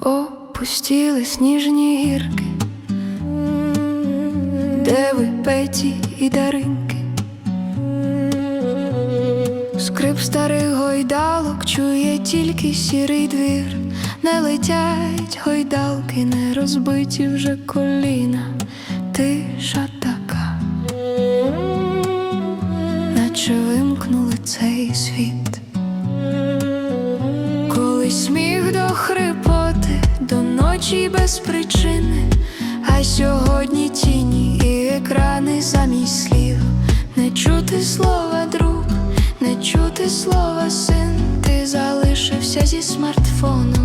Опустіли сніжні гірки, де ви петі і даринки, скрип старих гойдалок чує тільки сірий двір, не летять гойдалки, не розбиті вже коліна, тиша світ. Колись сміх до хрипоти, до ночі без причини, а сьогодні тіні і екрани замість слів. Не чути слова друг, не чути слова син. Ти залишився зі смартфоном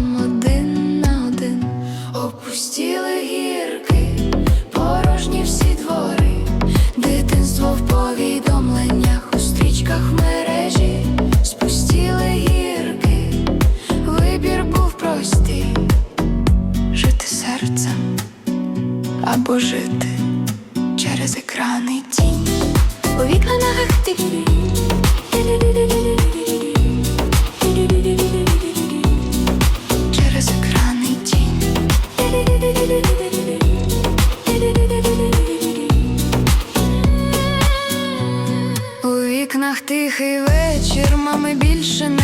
серцем або жити через екрани тінь. У вікнах ти через екрани тінь. У вікнах тихий вечір, мами більше. Не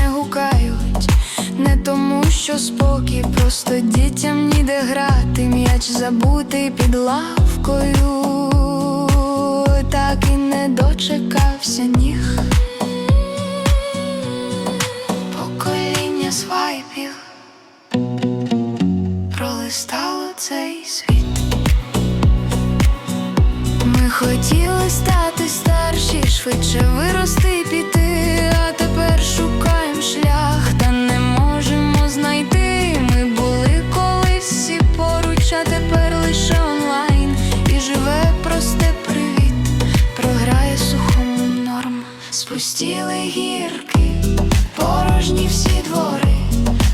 тому, що спокій, просто дітям ніде грати, м'яч забутий під лавкою, так і не дочекався ніг. Покоління свайпів пролистало цей світ. Ми хотіли стати старші, швидше вирости піти, Спустіли гірки, порожні всі двори,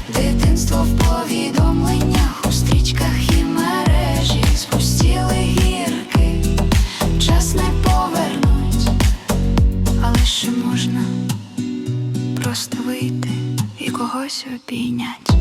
дитинство в повідомленнях, у стрічках і мережі, спустіли гірки, час не повернуть, але ще можна просто вийти і когось обійнять.